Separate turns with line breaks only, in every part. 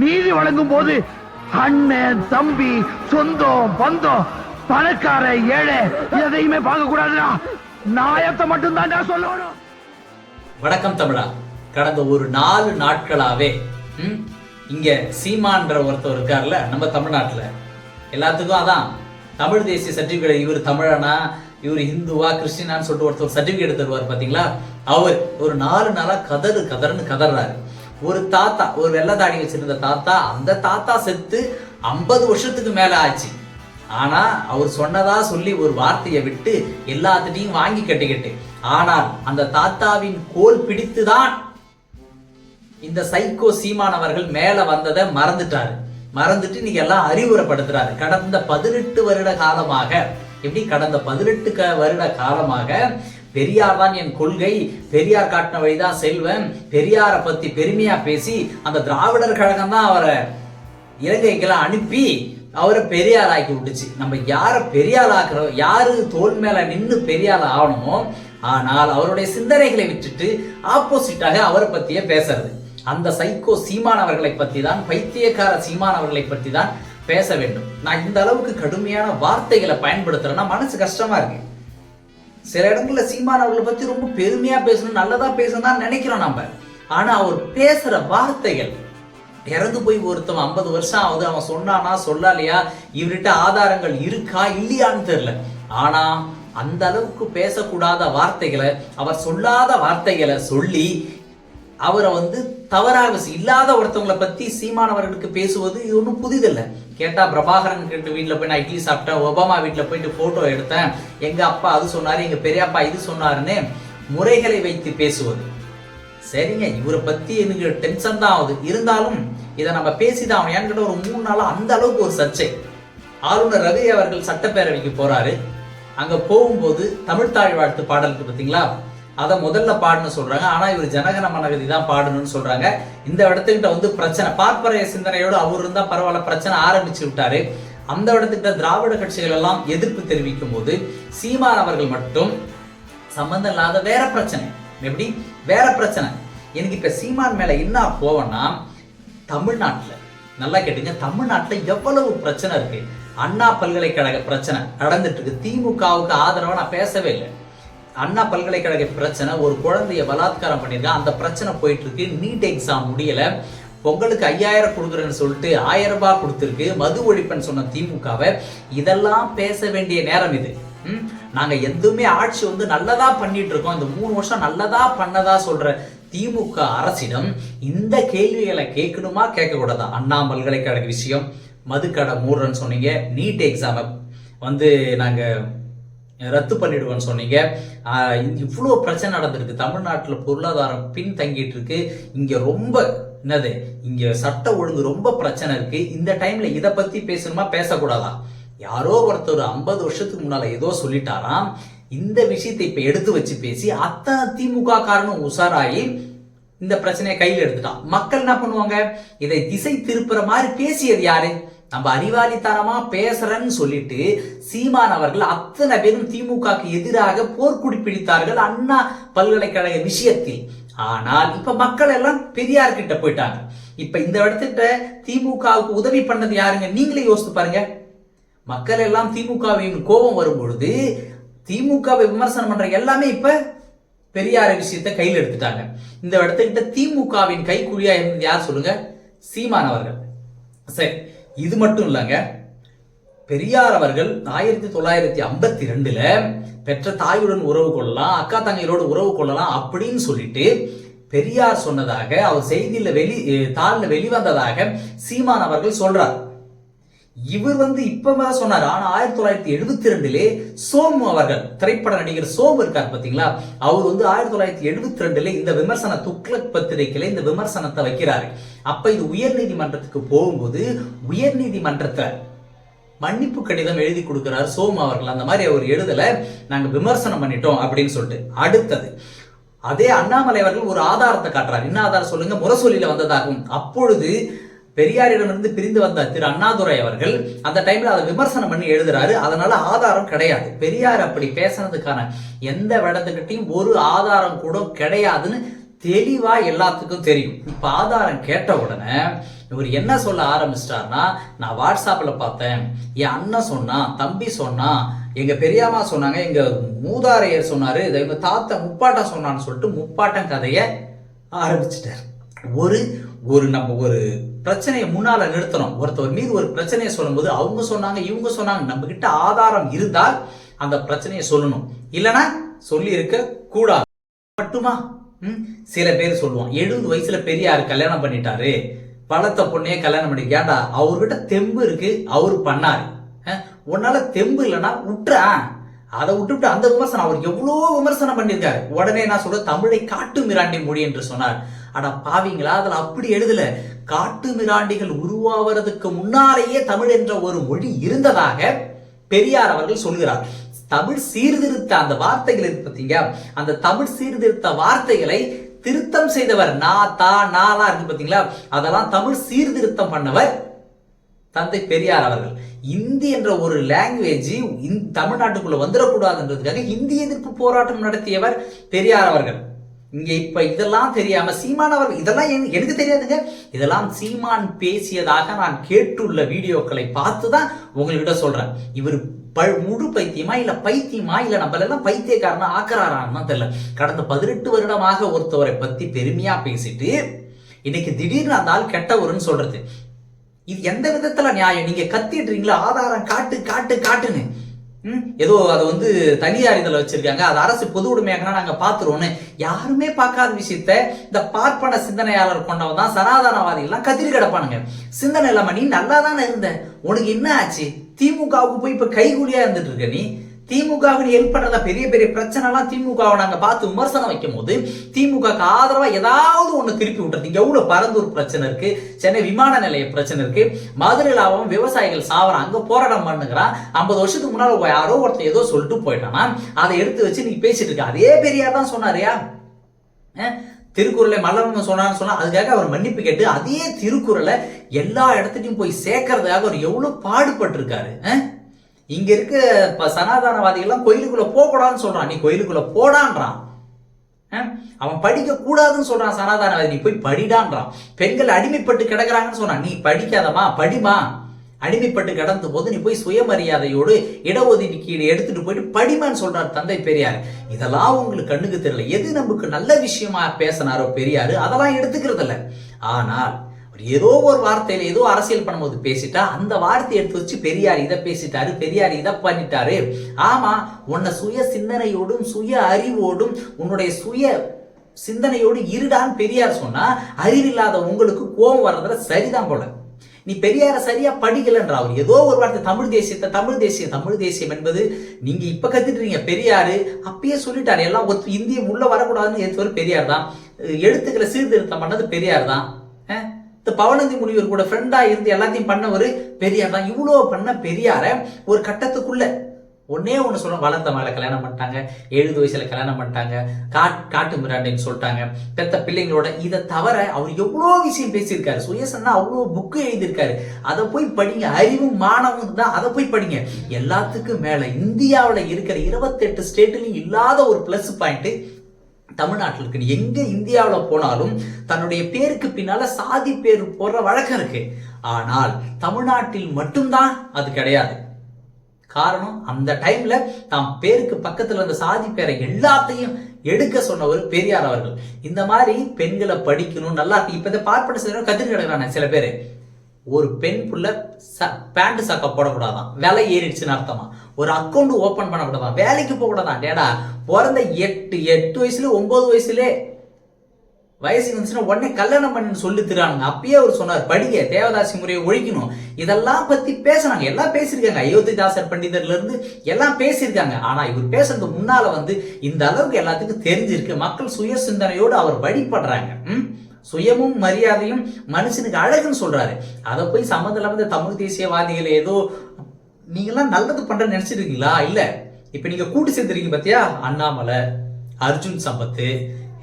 நீதி வழங்கும் போது அண்ணன் தம்பி சொந்தம் பந்தம் பணக்கார ஏழை எதையுமே பார்க்க கூடாதுடா நாயத்தை மட்டும் தான் சொல்லணும்.
வணக்கம் தமிழா. கடந்த ஒரு நாலு நாட்களாவே இங்க சீமான்ற ஒருத்தர் இருக்கார்ல நம்ம தமிழ்நாட்டுல. எல்லாத்துக்கும் அதான் தமிழ் தேசிய சர்டிபிகேட் இவர் தமிழனா இவர் இந்துவா கிறிஸ்டினான்னு சொல்லிட்டு ஒருத்தர் சர்டிபிகேட் தருவார் பாத்தீங்களா? அவர் ஒரு நாலு நாளா கதறு கதறுன்னு கதறாரு. ஒரு தாத்தா ஒரு வெள்ளதாடி வச்சிருந்த தாத்தா அந்த தாத்தா செத்து ஐம்பது வருஷத்துக்கு மேல ஆச்சு. ஆனா அவர் சொன்னதா சொல்லி ஒரு வார்த்தையை விட்டு எல்லாத்திட்டையும் வாங்கி கட்டிக்கிட்டு ஆனால் அந்த தாத்தாவின் கோல் பிடித்துதான் இந்த சைக்கோ சீமானவர்கள் மேல வந்ததை மறந்துட்டாரு. மறந்துட்டு நீங்க எல்லாம் அறிவுரைப்படுத்துறாரு. கடந்த பதினெட்டு வருட காலமாக எப்படி கடந்த பதினெட்டு க வருட காலமாக பெரியார் தான் என் கொள்கை. பெரியார் காட்டின வழிதான் செல்வன். பெரியாரை பத்தி பெருமையா பேசி அந்த திராவிடர் கழகம் தான் அவரை இலங்கைக்கெல்லாம் அனுப்பி அவரை பெரியார் ஆக்கி விட்டுச்சு நம்ம யாரை பெரியார் ஆக்குறோம் யாரு தோல் மேல நின்று பெரியார் ஆகணுமோ ஆனால் அவருடைய சிந்தனைகளை விட்டுட்டு ஆப்போசிட்டாக அவரை பத்தியே பேசுறது. அந்த சைக்கோ சீமான் அவர்களை பத்தி தான் பைத்தியக்கார சீமான் அவர்களை பத்தி தான் பேச வேண்டும். நான் இந்த அளவுக்கு கடுமையான வார்த்தைகளை பயன்படுத்துறேன்னா மனசு கஷ்டமா இருக்கு. சில இடங்கள்ல சீமான் அவர்களை பத்தி ரொம்ப பெருமையா பேசணும் நல்லதா பேசணும் தான் நினைக்கிறோம் நம்ம ஆனா அவர் பேசுற வார்த்தைகள் இறந்து போய் ஒருத்தவன் ஐம்பது வருஷம் ஆகுது அவன் சொன்னானா சொல்லலையா இவர்கிட்ட ஆதாரங்கள் இருக்கா இல்லையான்னு தெரியல. ஆனா அந்த அளவுக்கு பேசக்கூடாத வார்த்தைகளை அவர் சொல்லாத வார்த்தைகளை சொல்லி அவரை வந்து தவறாக இல்லாத ஒருத்தவங்களை பத்தி சீமானவர்களுக்கு பேசுவது இது ஒன்றும் புதிதில்லை. கேட்டால் பிரபாகரன் கிட்ட வீட்டில் போய் நான் இட்லி சாப்பிட்டேன். ஒபாமா வீட்டில் போயிட்டு ஃபோட்டோ எடுத்தேன். எங்கள் அப்பா அது சொன்னார் எங்கள் பெரியப்பா இது சொன்னாருன்னு முறைகளை வைத்து பேசுவது. சரிங்க இவரை பற்றி எனக்கு டென்ஷன் தான் ஆகுது. இருந்தாலும் இதை நம்ம பேசிதான் அவன் என்கிட்ட ஒரு மூணு நாளாக அந்த அளவுக்கு ஒரு சர்ச்சை. ஆளுநர் ரவி அவர்கள் சட்டப்பேரவைக்கு போகிறாரு அங்கே போகும்போது தமிழ் வாழ்த்து பாடலுக்கு பார்த்தீங்களா? அதை முதல்ல பாடணும்னு சொல்றாங்க. ஆனா இவர் ஜனகன மனகதி தான் பாடணும்னு சொல்றாங்க. இந்த இடத்துக்கிட்ட வந்து பிரச்சனை பார்ப்பறைய சிந்தனையோடு அவர் இருந்தா பரவாயில்ல பிரச்சனை ஆரம்பிச்சு விட்டாரு. அந்த இடத்துக்கிட்ட திராவிட கட்சிகள் எல்லாம் எதிர்ப்பு தெரிவிக்கும் போது சீமான் அவர்கள் மட்டும் சம்பந்தம் இல்லாத வேற பிரச்சனை. எப்படி? வேற பிரச்சனை. எனக்கு இப்ப சீமான் மேல என்ன போவேன்னா தமிழ்நாட்டில் நல்லா கேட்டுங்க தமிழ்நாட்டில் எவ்வளவு பிரச்சனை இருக்கு? அண்ணா பல்கலைக்கழக பிரச்சனை நடந்துட்டு இருக்கு. திமுகவுக்கு ஆதரவா நான் பேசவே இல்லை. அண்ணா பல்கலைக்கழக பிரச்சனை ஒரு குழந்தைய பலாத்காரம் பண்ணியிருக்கான் அந்த பிரச்சனை போயிட்டு இருக்கு நீட் எக்ஸாம் முடியல. பொங்கலுக்கு ஐயாயிரம் கொடுக்குறேன்னு சொல்லிட்டு ஆயிரம் ரூபாய் கொடுத்துருக்கு. மது ஒழிப்புன்னு சொன்ன திமுகவை. இதெல்லாம் பேச வேண்டிய நேரம் இது. நாங்கள் எதுவுமே ஆட்சி வந்து நல்லதா பண்ணிட்டு இருக்கோம். இந்த மூணு வருஷம் நல்லதா பண்ணதா சொல்ற திமுக அரசிடம் இந்த கேள்விகளை கேட்கணுமா கேட்கக்கூடாதா? அண்ணா பல்கலைக்கழக விஷயம். மதுக்கடை மூடுறேன்னு சொன்னீங்க. நீட் எக்ஸாமை வந்து நாங்கள் ரத்து பண்ணிடுவேன்னு சொன்னீங்க. இவ்வளோ பிரச்சனை நடந்திருக்கு. தமிழ்நாட்டில் பொருளாதாரம் பின் தங்கிட்டு இருக்கு. இங்கே ரொம்ப என்னது இங்கே சட்ட ஒழுங்கு ரொம்ப பிரச்சனை இருக்கு. இந்த டைம்ல இதை பத்தி பேசணுமா? பேசக்கூடாதா? யாரோ ஒருத்தர் ஐம்பது வருஷத்துக்கு முன்னால ஏதோ சொல்லிட்டாராம். இந்த விஷயத்தை இப்ப எடுத்து வச்சு பேசி அத்தனை திமுக காரணம் உஷாராயி இந்த பிரச்சனையை கையில் எடுத்துட்டான். மக்கள் என்ன பண்ணுவாங்க? இதை திசை திருப்புற மாதிரி பேசியது யாரு? நம்ம அறிவாளித்தனமா பேசுறேன்னு சொல்லிட்டு சீமான் அவர்கள் அத்தனை பேரும் திமுகக்கு எதிராக போர்க்குடி பிடித்தார்கள் அண்ணா பல்கலைக்கழக விஷயத்தில். ஆனால் இப்ப மக்கள் எல்லாம் பெரியார் கிட்ட போயிட்டாங்க. இப்ப இந்த இடத்துக்கிட்ட திமுகவுக்கு உதவி பண்ணது யாருங்க? நீங்களே யோசித்து பாருங்க. மக்கள் எல்லாம் திமுகவின் கோபம் வரும் பொழுது திமுகவை விமர்சனம் பண்ற எல்லாமே இப்ப பெரியார விஷயத்த கையில் எடுத்துட்டாங்க. இந்த இடத்துக்கிட்ட திமுகவின் கைக்குழியா இருந்தது யார் சொல்லுங்க? சீமான் அவர்கள். சரி. இது மட்டும் இல்லைங்க. பெரியார் அவர்கள் ஆயிரத்தி தொள்ளாயிரத்தி ஐம்பத்தி ரெண்டுல பெற்ற தாயுடன் உறவு கொள்ளலாம் அக்கா தங்கையோடு உறவு கொள்ளலாம் அப்படின்னு சொல்லிட்டு பெரியார் சொன்னதாக அவர் செய்தியில வெளி தாளில் வெளிவந்ததாக சீமான் அவர்கள் சொல்றார். இவர் வந்து இப்பதான் சொன்னார். ஆனா ஆயிரத்தி தொள்ளாயிரத்தி எழுபத்தி ரெண்டுலே சோமு அவர்கள் திரைப்பட நடிகர் சோமு இருக்கார் பாத்தீங்களா? அவர் வந்து ஆயிரத்தி தொள்ளாயிரத்தி எழுபத்தி ரெண்டுல இந்த விமர்சன துக்ளக் பத்திரிகையில இந்த விமர்சனத்தை வைக்கிறாரு. அப்ப இது உயர் நீதிமன்றத்துக்கு போகும்போது உயர் நீதிமன்றத்தை மன்னிப்பு கடிதம் எழுதி கொடுக்கிறார் சோமு அவர்கள். அந்த மாதிரி அவர் எழுதல நாங்க விமர்சனம் பண்ணிட்டோம் அப்படின்னு சொல்லிட்டு. அடுத்தது அதே அண்ணாமலை அவர்கள் ஒரு ஆதாரத்தை காட்டுறார். என்ன ஆதாரம் சொல்லுங்க? முரசொலியில வந்ததாகும். அப்பொழுது பெரியாரிடமிருந்து பிரிந்து வந்த திரு அண்ணாதுரை அவர்கள் அந்த டைம்ல அதை விமர்சனம் பண்ணி எழுதுறாரு. அதனால ஆதாரம் கிடையாது. பெரியார் அப்படி பேசுனதுக்கான எந்த இடத்துக்கிட்டையும் ஒரு ஆதாரம் கூட கிடையாதுன்னு தெளிவா எல்லாத்துக்கும் தெரியும். இப்ப ஆதாரம் கேட்ட உடனே இவர் என்ன சொல்ல ஆரம்பிச்சிட்டாருன்னா நான் வாட்ஸ்அப்ல பார்த்தேன். என் அண்ணன் சொன்னான் தம்பி சொன்னான் எங்க பெரியாமா சொன்னாங்க எங்க மூதாரையர் சொன்னாரு இதை எங்க தாத்தா முப்பாட்டம் சொன்னான்னு சொல்லிட்டு முப்பாட்டம் கதையை ஆரம்பிச்சிட்டார். ஒரு ஒரு நம்ம ஒரு பிரச்சனையை முன்னால நிறுத்தணும். ஒருத்தவர் மீது ஒரு பிரச்சனையை சொல்லும்போது அவங்க சொன்னாங்க இவங்க சொன்னாங்க நம்ம கிட்ட ஆதாரம் இருந்தால் அந்த பிரச்சனையை சொல்லணும். இல்லைன்னா சொல்லி இருக்க கூடாது. மட்டுமா? ம்? சில பேர் சொல்லுவோம் எழுபது வயசுல பெரியார் கல்யாணம் பண்ணிட்டாரு. பழத்த பொண்ணையே கல்யாணம் பண்ணி ஏன்டா அவர்கிட்ட தெம்பு இருக்கு அவரு பண்ணாரு. உன்னால தெம்பு இல்லைன்னா விட்டுறா அதை விட்டுவிட்டு அந்த விமர்சனம் அவர் எவ்வளோ விமர்சனம் பண்ணியிருக்காரு. உடனே நான் சொல்ற? தமிழை காட்டு மிராண்டி மொழி என்று சொன்னார். ஆனா பாவிங்களா அதில் அப்படி எழுதல. காட்டு மிராண்டிகள் உருவாவதற்கு முன்னாலேயே தமிழ் என்ற ஒரு மொழி இருந்ததாக பெரியார் அவர்கள் சொல்கிறார். தமிழ் சீர்திருத்த அந்த வார்த்தைகள் இருக்கு பார்த்தீங்க அந்த தமிழ் சீர்திருத்த வார்த்தைகளை திருத்தம் செய்தவர் நா தா நாலா இருக்கு பார்த்தீங்களா அதெல்லாம் தமிழ் சீர்திருத்தம் பண்ணவர் தந்தை பெரியார் அவர்கள் இந்தி என்ற ஒரு லாங்குவேஜ் தமிழ்நாட்டுக்குள்ள வந்துடக்கூடாதுன்றதுக்காக இந்தி எதிர்ப்பு போராட்டம் நடத்தியவர் பெரியார் அவர்கள். இங்க இப்ப இதெல்லாம் தெரியாம சீமான் அவர்கள் இதெல்லாம் எனக்கு- எனக்கு தெரியாதுங்க. இதெல்லாம் சீமான் பேசியதாக நான் கேட்டுள்ள வீடியோக்களை பார்த்து தான் உங்ககிட்ட சொல்றேன். இவர் முழு பைத்தியமா இல்ல பைத்தியமா இல்ல நம்மள எல்லாம் பைத்தியக்காரனா ஆக்குறாரான்னு தெரியல. கடந்த பதினெட்டு வருடமாக ஒருத்தவரை பத்தி பெருமையா பேசிட்டு இன்னைக்கு திடீர்னு அந்த ஆள் கெட்டவருன்னு சொல்றது. இது எந்த விதத்துல நியாயம்? நீங்க கத்திடுறீங்களா? ஆதாரம் காட்டு காட்டு காட்டுன்னு. ம், ஏதோ அதை வந்து தனியார் இதில் வச்சிருக்காங்க. அது அரசு பொது உடைமையாக்கனா நாங்கள் பாத்துருவோம்னு யாருமே பார்க்காத விஷயத்த இந்த பார்ப்பன சிந்தனையாளர் கொண்டவன் தான் சனாதனவாதிகள்லாம் கத்திரி கிடப்பானுங்க. சிந்தனை இல்லாம நீ நல்லா தானே இருந்த? உனக்கு என்ன ஆச்சு? திமுகவுக்கு போய் இப்ப கைகூலியா இருந்துட்டு இருக்க நீ? திமுகவின் ஏற்படுறத ஹெல்ப் பெரிய பெரிய பிரச்சனை எல்லாம் திமுகவை நாங்க பார்த்து விமர்சனம் வைக்கும் போது திமுக ஆதரவா ஏதாவது ஒண்ணு திருப்பி விட்டுறது. இங்க எவ்வளவு பரந்தூர் பிரச்சனை இருக்கு சென்னை விமான நிலைய பிரச்சனை இருக்கு மதுரையில் அவன் விவசாயிகள் சாவறான் அங்க போராட்டம் பண்ணுங்கிறான் ஐம்பது வருஷத்துக்கு முன்னால யாரோ ஒருத்தன் ஏதோ சொல்லிட்டு போயிட்டானா? அதை எடுத்து வச்சு நீ பேசிட்டு இருக்க. அதே பெரியார் தான் சொன்னாரியா? திருக்குறளை மல்லவன் சொன்னான்னு சொன்னா அதுக்காக அவர் மன்னிப்பு கேட்டு அதே திருக்குறளை எல்லா இடத்துலையும் போய் சேர்க்கறதுக்காக அவர் எவ்வளவு பாடுபட்டிருக்காரு அஹ்? இங்க இருக்க இப்போ சனாதனவாதிகள்லாம் கோயிலுக்குள்ள போக கூடாதுன்னு சொல்றான். நீ கோயிலுக்குள்ள போடான்றான். அவன் படிக்க கூடாதுன்னு சொல்றான் சனாதனவாதி. நீ போய் படிடான்றான். பெண்கள் அடிமைப்பட்டு கிடக்குறாங்கன்னு சொன்னான். நீ படிக்காதமா படிமா அடிமைப்பட்டு கிடந்த போது நீ போய் சுயமரியாதையோடு இடஒதுக்கீடு எடுத்துட்டு போயிட்டு படிமான்னு சொல்றார் தந்தை பெரியார். இதெல்லாம் உங்களுக்கு கண்ணுக்கு தெரியல. எது நமக்கு நல்ல விஷயமா பேசினாரோ பெரியாரு அதெல்லாம் எடுத்துக்கிறது இல்லை ஆனால் ஏதோ ஒரு வார்த்தையில ஏதோ அரசியல் பண்ணும்போது பேசிட்டா அந்த வார்த்தையை எடுத்து வச்சு பெரியார் இதை பேசிட்டாரு பெரியார் இதை பண்ணிட்டாரு. ஆமா உன்னை சுய சிந்தனையோடும் சுய அறிவோடும் உன்னுடைய சுய சிந்தனையோடு இருடான்னு பெரியார் சொன்னா அறிவில்லாத உங்களுக்கு கோபம் வர்றதுல சரிதான் போல. நீ பெரியார சரியா படிக்கலன்ற அவர் ஏதோ ஒரு வார்த்தை தமிழ் தேசியத்தை தமிழ் தேசியம் தமிழ் தேசியம் என்பது நீங்க இப்ப கத்துட்டுறீங்க பெரியாரு. அப்பயே சொல்லிட்டாரு எல்லாம் இந்திய உள்ள வரக்கூடாதுன்னு ஏற்றுவர் பெரியார் தான். எழுத்துக்களை சீர்திருத்தம் பண்ணது பெரியார் தான். இந்த பவனந்தி முனிவர் கூட ஃப்ரெண்டாக இருந்து எல்லாத்தையும் பண்ணவர் பெரியார் தான். இவ்வளோ பண்ண பெரியார ஒரு கட்டத்துக்குள்ள ஒன்னே ஒன்று சொல்லணும் வளர்ந்த மகளை கல்யாணம் பண்ணிட்டாங்க எழுபது வயசுல கல்யாணம் பண்ணிட்டாங்க காட் காட்டு மிராண்டின்னு சொல்லிட்டாங்க. பெத்த பிள்ளைங்களோட இதை தவிர அவர் எவ்வளோ விஷயம் பேசியிருக்காரு. சுயசன்னா அவ்வளோ புக்கு எழுதியிருக்காரு. அதை போய் படிங்க. அறிவும் மானமும் தான். அதை போய் படிங்க. எல்லாத்துக்கும் மேல இந்தியாவில் இருக்கிற இருபத்தெட்டு ஸ்டேட்லையும் இல்லாத ஒரு ப்ளஸ் பாயிண்ட்டு தமிழ்நாட்டில் இருக்கு எங்க இந்தியாவில் போனாலும் தன்னுடைய பேருக்கு பின்னால சாதி பேர் போடுற வழக்கம் இருக்கு. ஆனால் தமிழ்நாட்டில் மட்டும்தான் அது கிடையாது. காரணம் அந்த டைம்ல தாம் பேருக்கு பக்கத்துல இருந்த சாதி பேரை எல்லாத்தையும் எடுக்க சொன்னவர் பெரியார் அவர்கள். இந்த மாதிரி பெண்களை படிக்கணும் நல்லா இருக்கு. இப்ப இந்த பார்ப்பன சிலர் கத்திரி கிடக்குறாங்க சில பேர். ஒரு பெண் புள்ள பேண்ட் சக்கை போடக்கூடாதான். விலை ஏறிடுச்சுன்னு அர்த்தமா? ஒரு அக்கௌண்ட் ஓப்பன் பண்ணக்கூடாதான். வேலைக்கு போகக்கூடாதான். டேடா பிறந்த எட்டு எட்டு வயசுல ஒன்பது வயசுலே வயசு இருந்துச்சுன்னா உடனே கல்யாணம் பண்ணு சொல்லி தரானுங்க அப்பயே அவர் சொன்னார் படிங்க தேவதாசி முறையை ஒழிக்கணும். இதெல்லாம் பத்தி பேசுனாங்க. எல்லாம் பேசியிருக்காங்க. அயோத்திதாசர் பண்டிதர்ல இருந்து எல்லாம் பேசியிருக்காங்க. ஆனா இவர் பேசுறது முன்னால வந்து இந்த அளவுக்கு எல்லாத்துக்கும் தெரிஞ்சிருக்கு. மக்கள் சுய சிந்தனையோடு அவர் வழிபடுறாங்க. ம்? சுயமும் மரியாதையும் மனுஷனுக்கு அழகுன்னு சொல்றாரு. அதை போய் சம்மந்தம் இல்லாம இந்த தமிழ் தேசியவாதிகள் ஏதோ நீங்களாம் நல்லது பண்றேன்னு நினைச்சிருக்கீங்களா? இல்ல. இப்ப நீங்க கூட்டு சேர்ந்துருக்கீங்க பாத்தியா? அண்ணாமலை அர்ஜுன் சம்பத்து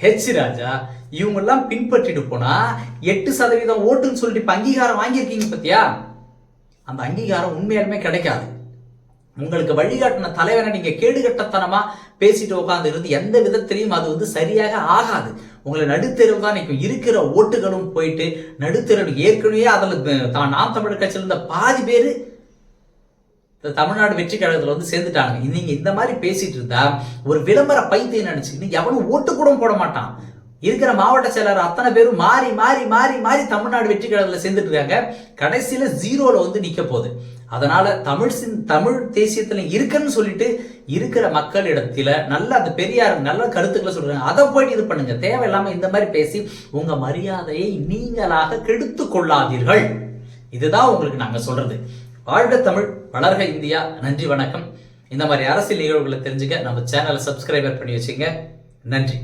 ஹெச் ராஜா இவங்கெல்லாம் பின்பற்றிட்டு போனா எட்டு சதவீதம் ஓட்டுன்னு சொல்லிட்டு இப்ப அங்கீகாரம் வாங்கியிருக்கீங்க பாத்தியா? அந்த அங்கீகாரம் உண்மையாலுமே கிடைக்காது. உங்களுக்கு வழிகாட்டின தலைவரை நீங்க கேடுகட்டத்தனமா பேசிட்டு உட்காந்து இருந்து எந்த விதத்திலையும் அது வந்து சரியாக ஆகாது. உங்களை நடுத்தெருவு தான் நிற்கும். இருக்கிற ஓட்டுகளும் போயிட்டு நடுத்தெருவு. ஏற்கனவே அதில் தான் நாம் தமிழர் கட்சியில் இருந்த பாதி பேர் தமிழ்நாடு வெற்றி கழகத்தில் வந்து சேர்ந்துட்டாங்க நீங்க இந்த மாதிரி பேசிட்டு இருந்தா ஒரு விளம்பர பைத்தியம் நினைச்சுக்கிட்டு எவனும் ஓட்டு கூட போட மாட்டான். இருக்கிற மாவட்ட செயலர் அத்தனை பேரும் மாறி மாறி மாறி மாறி தமிழ்நாடு வெற்றி கழகத்தில் சேர்ந்துட்டு இருக்காங்க. கடைசியில ஜீரோல வந்து நிக்க போகுது. அதனால தமிழ் சிந் தமிழ் தேசியத்துல இருக்குன்னு சொல்லிட்டு இருக்கிற மக்களிடத்தில் நல்ல அந்த பெரியார் நல்ல கருத்துக்களை சொல்றாங்க. அதை போயிட்டு இது பண்ணுங்க. தேவையில்லாம இந்த மாதிரி பேசி உங்க மரியாதையை நீங்களாக கெடுத்து கொள்ளாதீர்கள். இதுதான் உங்களுக்கு நாங்க சொல்றது. வாழ்க தமிழ் வளர்க இந்தியா. நன்றி வணக்கம். இந்த மாதிரி அரசியல் நிகழ்வுகளை தெரிஞ்சுக்க நம்ம சேனலை சப்ஸ்கிரைபர் பண்ணி வச்சுங்க நன்றி.